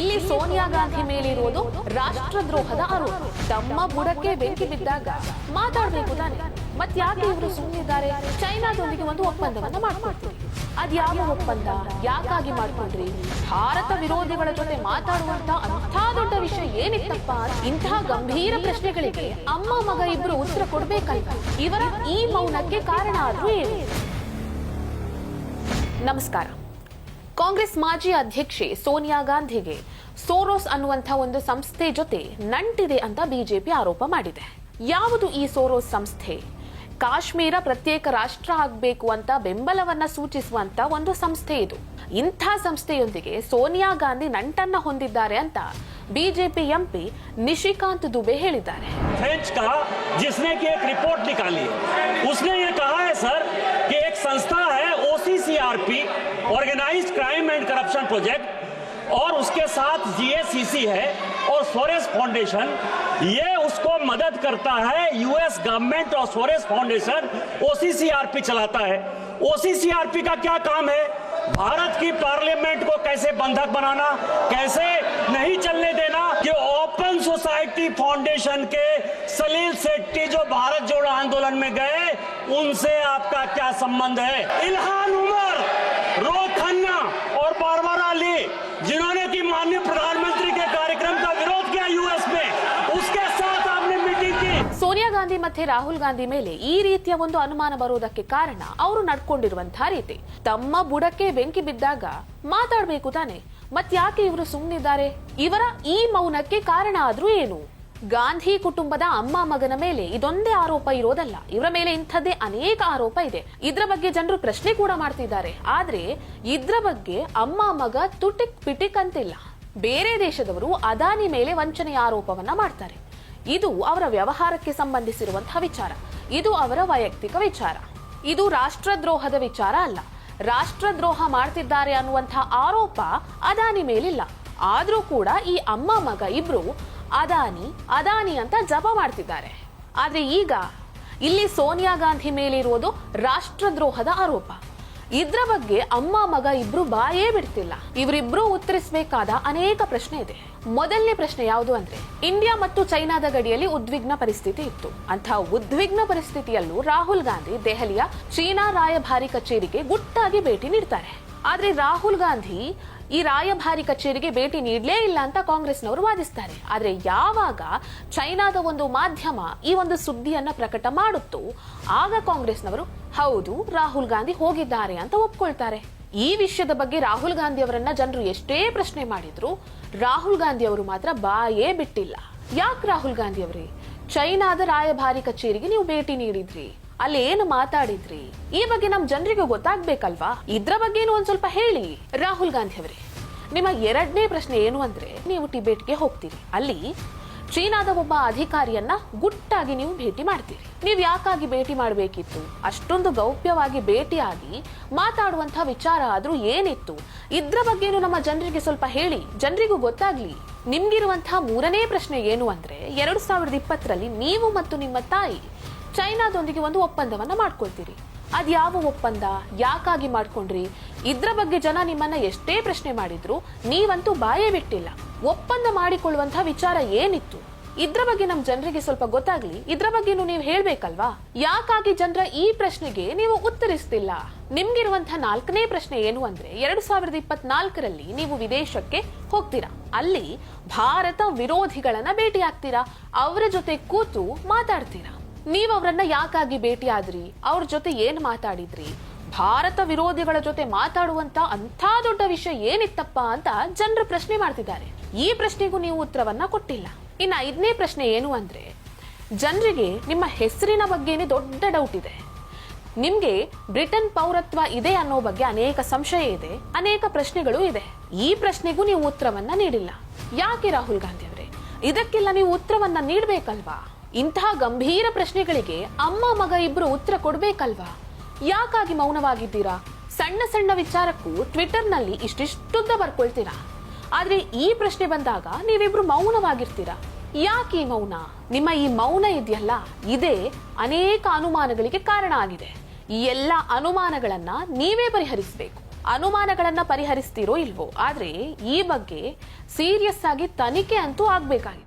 ಇಲ್ಲಿ ಸೋನಿಯಾ ಗಾಂಧಿ ಮೇಲಿರುವುದು ರಾಷ್ಟ್ರದ್ರೋಹದ ಆರೋಪ ತಮ್ಮ ಬುಡಕ್ಕೆ ಬೆಂಕಿ ಬಿದ್ದಾಗ ಮಾತಾಡಬೇಕು ತಾನೆ. ಮತ್ತೆ ಇವರು ಸುಮ್ಮನಿದ್ದಾರೆ ಚೈನಾದೊಂದಿಗೆ ಒಂದು ಒಪ್ಪಂದವನ್ನ ಮಾಡ್ಕೊಳ್ತೀವಿ ಅದ್ಯಾವ ಒಪ್ಪಂದ? ಯಾಕಾಗಿ ಮಾಡ್ಕೊಂಡ್ರಿ ಭಾರತ ವಿರೋಧಿಗಳ ಜೊತೆ ಮಾತಾಡುವಂತ ಅಂಥ ದೊಡ್ಡ ವಿಷಯ ಏನಿತ್ತಪ್ಪ? ಇಂತಹ ಗಂಭೀರ ಪ್ರಶ್ನೆಗಳಿಗೆ ಅಮ್ಮ ಮಗ ಇಬ್ರು ಉತ್ತರ ಕೊಡ್ಬೇಕಲ್ವ? ಇವರ ಈ ಮೌನಕ್ಕೆ ಕಾರಣ ಆದ್ರೂ ಏನು? ನಮಸ್ಕಾರ. ಕಾಂಗ್ರೆಸ್ ಮಾಜಿ ಅಧ್ಯಕ್ಷೆ ಸೋನಿಯಾ ಗಾಂಧಿಗೆ ಸೋರೋಸ್ ಅನ್ನುವಂಥ ಒಂದು ಸಂಸ್ಥೆ ಜೊತೆ ನಂಟಿದೆ ಅಂತ ಬಿಜೆಪಿ ಆರೋಪ ಮಾಡಿದೆ ಯಾವುದು ಈ ಸೋರೋಸ್ ಸಂಸ್ಥೆ ಕಾಶ್ಮೀರ ಪ್ರತ್ಯೇಕ ರಾಷ್ಟ್ರ ಆಗಬೇಕು ಅಂತ ಬೆಂಬಲವನ್ನ ಸೂಚಿಸುವಂತ ಒಂದು ಸಂಸ್ಥೆ ಇದು ಇಂಥ ಸಂಸ್ಥೆಯೊಂದಿಗೆ ಸೋನಿಯಾ ಗಾಂಧಿ ನಂಟನ್ನ ಹೊಂದಿದ್ದಾರೆ ಅಂತ ಬಿಜೆಪಿ ಎಂಪಿ ನಿಶಿಕಾಂತ್ ದುಬೆ ಹೇಳಿದ್ದಾರೆ फ्रेंच का जिसने की एक रिपोर्ट निकाली है उसने ये कहा है सर कि एक संस्था है OCCRP organised crime and corruption project और उसके साथ जीएसीसी है, और सोरेस फाउंडेशन ये उसको मदद करता है यूएस गवर्नमेंट और सोरेस फाउंडेशन ओसीसीआरपी चलाता है। ओसीसीआरपी का क्या काम है? भारत की पार्लियामेंट को कैसे बंधक बनाना, कैसे नहीं चलने देना कि ओपन सोसाइटी फाउंडेशन के सलील सेट्टी जो भारत जोड़ो आंदोलन में गए उनसे आपका क्या संबंध है इल्हान उमर रोज खन्ना और बारबारा अली जिन्होंने की माननीय प्रधानमंत्री के कार्यक्रम का विरोध किया यूएस में उसके साथ आपने मीटिंग की ಸೋನಿಯಾ ಗಾಂಧಿ ಮತ್ತೆ ರಾಹುಲ್ ಗಾಂಧಿ ಮೇಲೆ ಈ ರೀತಿಯ ಒಂದು ಅನುಮಾನ ಬರುವುದಕ್ಕೆ ಕಾರಣ ಅವರು ನಡ್ಕೊಂಡಿರುವಂತಹ ರೀತಿ ತಮ್ಮ ಬುಡಕ್ಕೆ ಬೆಂಕಿ ಬಿದ್ದಾಗ ಮಾತಾಡ್ಬೇಕು ತಾನೆ ಮತ್ಯಾಕೆ ಇವರು ಸುಮ್ಮನಿದ್ದಾರೆ ಇವರ ಈ ಮೌನಕ್ಕೆ ಕಾರಣ ಆದ್ರೂ ಏನು ಗಾಂಧಿ ಕುಟುಂಬದ ಅಮ್ಮ ಮಗನ ಮೇಲೆ ಇದೊಂದೇ ಆರೋಪ ಇರೋದಲ್ಲ. ಇವರ ಮೇಲೆ ಇಂಥದ್ದೇ ಅನೇಕ ಆರೋಪ ಇದೆ. ಇದ್ರ ಬಗ್ಗೆ ಜನರು ಪ್ರಶ್ನೆ ಕೂಡ ಮಾಡ್ತಿದ್ದಾರೆ. ಆದ್ರೆ ಇದ್ರ ಬಗ್ಗೆ ಅಮ್ಮ ಮಗ ತುಟಿಕ್ ಪಿಟಿಕ್ ಅಂತಿಲ್ಲ. ಬೇರೆ ದೇಶದವರು ಅದಾನಿ ಮೇಲೆ ವಂಚನೆಯ ಆರೋಪವನ್ನ ಮಾಡ್ತಾರೆ. ಇದು ಅವರ ವ್ಯವಹಾರಕ್ಕೆ ಸಂಬಂಧಿಸಿರುವಂತಹ ವಿಚಾರ. ಇದು ಅವರ ವೈಯಕ್ತಿಕ ವಿಚಾರ. ಇದು ರಾಷ್ಟ್ರದ್ರೋಹದ ವಿಚಾರ ಅಲ್ಲ. ರಾಷ್ಟ್ರದ್ರೋಹ ಮಾಡ್ತಿದ್ದಾರೆ ಅನ್ನುವಂತಹ ಆರೋಪ ಅದಾನಿ ಮೇಲಿಲ್ಲ. ಆದ್ರೂ ಕೂಡ ಈ ಅಮ್ಮ ಮಗ ಇಬ್ರು ಅದಾನಿ ಅದಾನಿ ಅಂತ ಜಪ ಮಾಡ್ತಿದ್ದಾರೆ. ಆದ್ರೆ ಈಗ ಇಲ್ಲಿ ಸೋನಿಯಾ ಗಾಂಧಿ ಮೇಲಿರುವುದು ರಾಷ್ಟ್ರದ್ರೋಹದ ಆರೋಪ. ಇದ್ರ ಬಗ್ಗೆ ಅಮ್ಮ, ಮಗ ಇಬ್ರು ಬಾಯೇ ಬಿಡ್ತಿಲ್ಲ. ಇವರಿಬ್ರು ಉತ್ತರಿಸಬೇಕಾದ ಅನೇಕ ಪ್ರಶ್ನೆ ಇದೆ. ಮೊದಲನೇ ಪ್ರಶ್ನೆ ಯಾವುದು ಅಂದ್ರೆ, ಇಂಡಿಯಾ ಮತ್ತು ಚೈನಾದ ಗಡಿಯಲ್ಲಿ ಉದ್ವಿಗ್ನ ಪರಿಸ್ಥಿತಿ ಇತ್ತು. ಅಂತಹ ಉದ್ವಿಗ್ನ ಪರಿಸ್ಥಿತಿಯಲ್ಲೂ ರಾಹುಲ್ ಗಾಂಧಿ ದೆಹಲಿಯ ಚೀನಾ ರಾಯಭಾರಿ ಕಚೇರಿಗೆ ಗುಟ್ಟಾಗಿ ಭೇಟಿ ನೀಡ್ತಾರೆ. ಆದ್ರೆ ರಾಹುಲ್ ಗಾಂಧಿ ಈ ರಾಯಭಾರಿ ಕಚೇರಿಗೆ ಭೇಟಿ ನೀಡಲೇ ಇಲ್ಲ ಅಂತ ಕಾಂಗ್ರೆಸ್ನವರು ವಾದಿಸ್ತಾರೆ. ಆದರೆ ಯಾವಾಗ ಚೈನಾದ ಒಂದು ಮಾಧ್ಯಮ ಈ ಒಂದು ಸುದ್ದಿಯನ್ನು ಪ್ರಕಟ ಮಾಡುತ್ತೋ, ಆಗ ಕಾಂಗ್ರೆಸ್ನವರು ಹೌದು, ರಾಹುಲ್ ಗಾಂಧಿ ಹೋಗಿದ್ದಾರೆ ಅಂತ ಒಪ್ಕೊಳ್ತಾರೆ. ಈ ವಿಷಯದ ಬಗ್ಗೆ ರಾಹುಲ್ ಗಾಂಧಿ ಅವರನ್ನ ಜನರು ಎಷ್ಟೇ ಪ್ರಶ್ನೆ ಮಾಡಿದ್ರು, ರಾಹುಲ್ ಗಾಂಧಿ ಅವರು ಮಾತ್ರ ಬಾಯೇ ಬಿಟ್ಟಿಲ್ಲ. ಯಾಕೆ ರಾಹುಲ್ ಗಾಂಧಿ ಅವರೇ? ಚೈನಾದ ರಾಯಭಾರಿ ಕಚೇರಿಗೆ ನೀವು ಭೇಟಿ ನೀಡಿದ್ರಿ. ಅಲ್ಲಿ ಏನು ಮಾತಾಡಿದ್ರಿ? ಈ ಬಗ್ಗೆ ನಮ್ ಜನರಿಗೂ ಗೊತ್ತಾಗ್ಬೇಕಲ್ವಾ? ಇದ್ರ ಬಗ್ಗೆನೂ ಒಂದ್ ಸ್ವಲ್ಪ ಹೇಳಿ. ರಾಹುಲ್ ಗಾಂಧಿ ಅವರೇ ನಿಮ್ಮ ಎರಡನೇ ಪ್ರಶ್ನೆ ಏನು ಅಂದ್ರೆ, ನೀವು ಟಿಬೇಟ್ಗೆ ಹೋಗ್ತೀರಿ. ಅಲ್ಲಿ ಚೀನಾದ ಒಬ್ಬ ಅಧಿಕಾರಿಯನ್ನ ಗುಟ್ಟಾಗಿ ನೀವು ಭೇಟಿ ಮಾಡ್ತೀರಿ. ನೀವು ಯಾಕಾಗಿ ಭೇಟಿ ಮಾಡಬೇಕಿತ್ತು? ಅಷ್ಟೊಂದು ಗೌಪ್ಯವಾಗಿ ಭೇಟಿಯಾಗಿ ಮಾತಾಡುವಂತಹ ವಿಚಾರ ಆದ್ರೂ ಏನಿತ್ತು? ಇದ್ರ ಬಗ್ಗೆನೂ ನಮ್ಮ ಜನರಿಗೆ ಸ್ವಲ್ಪ ಹೇಳಿ. ಜನರಿಗೂ ಗೊತ್ತಾಗ್ಲಿ. ನಿಮ್ಗಿರುವಂತಹ ಮೂರನೇ ಪ್ರಶ್ನೆ ಏನು ಅಂದ್ರೆ, ಎರಡ್ ಸಾವಿರದ ಇಪ್ಪತ್ತರಲ್ಲಿ ನೀವು ಮತ್ತು ನಿಮ್ಮ ತಾಯಿ ಚೈನಾದೊಂದಿಗೆ ಒಂದು ಒಪ್ಪಂದವನ್ನ ಮಾಡ್ಕೊಳ್ತೀರಿ. ಅದ್ ಯಾವ ಒಪ್ಪಂದ? ಯಾಕಾಗಿ ಮಾಡ್ಕೊಂಡ್ರಿ? ಇದ್ರ ಬಗ್ಗೆ ಜನ ನಿಮ್ಮನ್ನ ಎಷ್ಟೇ ಪ್ರಶ್ನೆ ಮಾಡಿದ್ರು ನೀವಂತೂ ಬಾಯೇ ಬಿಟ್ಟಿಲ್ಲ. ಒಪ್ಪಂದ ಮಾಡಿಕೊಳ್ಳುವಂತಹ ವಿಚಾರ ಏನಿತ್ತು? ಇದ್ರ ಬಗ್ಗೆ ನಮ್ ಜನರಿಗೆ ಸ್ವಲ್ಪ ಗೊತ್ತಾಗ್ಲಿ. ಇದ್ರ ಬಗ್ಗೆ ನೀವು ಹೇಳ್ಬೇಕಲ್ವಾ? ಯಾಕಾಗಿ ಜನರ ಈ ಪ್ರಶ್ನೆಗೆ ನೀವು ಉತ್ತರಿಸ್ತಿಲ್ಲ? ನಿಮ್ಗಿರುವಂತಹ ನಾಲ್ಕನೇ ಪ್ರಶ್ನೆ ಏನು ಅಂದ್ರೆ, ಎರಡು ಸಾವಿರದ ಇಪ್ಪತ್ನಾಲ್ಕರಲ್ಲಿ ನೀವು ವಿದೇಶಕ್ಕೆ ಹೋಗ್ತೀರಾ? ಅಲ್ಲಿ ಭಾರತ ವಿರೋಧಿಗಳನ್ನ ಭೇಟಿ ಆಗ್ತೀರಾ ಅವರ ಜೊತೆ ಕೂತು ಮಾತಾಡ್ತೀರಾ? ನೀವ್ ಅವರನ್ನ ಯಾಕಾಗಿ ಭೇಟಿ ಆದ್ರಿ ಅವ್ರ ಜೊತೆ ಏನ್ ಮಾತಾಡಿದ್ರಿ? ಭಾರತ ವಿರೋಧಿಗಳ ಜೊತೆ ಮಾತಾಡುವಂತ ಅಂಥ ದೊಡ್ಡ ವಿಷಯ ಏನಿತ್ತಪ್ಪ ಅಂತ ಜನರು ಪ್ರಶ್ನೆ ಮಾಡ್ತಿದ್ದಾರೆ. ಈ ಪ್ರಶ್ನೆಗೂ ನೀವು ಉತ್ತರವನ್ನ ಕೊಟ್ಟಿಲ್ಲ. ಇನ್ನು ಐದನೇ ಪ್ರಶ್ನೆ ಏನು ಅಂದ್ರೆ, ಜನರಿಗೆ ನಿಮ್ಮ ಹೆಸರಿನ ಬಗ್ಗೆನೇ ದೊಡ್ಡ ಡೌಟ್ ಇದೆ. ನಿಮ್ಗೆ ಬ್ರಿಟನ್ ಪೌರತ್ವ ಇದೆ ಅನ್ನೋ ಬಗ್ಗೆ ಅನೇಕ ಸಂಶಯ ಇದೆ, ಅನೇಕ ಪ್ರಶ್ನೆಗಳು ಇದೆ. ಈ ಪ್ರಶ್ನೆಗೂ ನೀವು ಉತ್ತರವನ್ನ ನೀಡಿಲ್ಲ. ಯಾಕೆ ರಾಹುಲ್ ಗಾಂಧಿ ಅವರೇ? ಇದಕ್ಕೆಲ್ಲ ನೀವು ಉತ್ತರವನ್ನ ನೀಡ್ಬೇಕಲ್ವಾ? ಇಂತಹ ಗಂಭೀರ ಪ್ರಶ್ನೆಗಳಿಗೆ ಅಮ್ಮ ಮಗ ಇಬ್ರು ಉತ್ತರ ಕೊಡ್ಬೇಕಲ್ವಾ? ಯಾಕಾಗಿ ಮೌನವಾಗಿದ್ದೀರಾ? ಸಣ್ಣ ಸಣ್ಣ ವಿಚಾರಕ್ಕೂ ಟ್ವಿಟರ್ನಲ್ಲಿ ಇಷ್ಟಿಷ್ಟುದ್ದ ಬರ್ಕೊಳ್ತೀರಾ? ಆದ್ರೆ ಈ ಪ್ರಶ್ನೆ ಬಂದಾಗ ನೀವಿಬ್ರು ಮೌನವಾಗಿರ್ತೀರಾ? ಯಾಕೆ ಮೌನ? ನಿಮ್ಮ ಈ ಮೌನ ಇದೆಯಲ್ಲ, ಇದೇ ಅನೇಕ ಅನುಮಾನಗಳಿಗೆ ಕಾರಣ ಆಗಿದೆ. ಈ ಎಲ್ಲ ಅನುಮಾನಗಳನ್ನ ನೀವೇ ಪರಿಹರಿಸಬೇಕು. ಅನುಮಾನಗಳನ್ನ ಪರಿಹರಿಸ್ತೀರೋ ಇಲ್ವೋ, ಆದ್ರೆ ಈ ಬಗ್ಗೆ ಸೀರಿಯಸ್ ಆಗಿ ತನಿಖೆ ಅಂತೂ ಆಗ್ಬೇಕಾಗಿದೆ.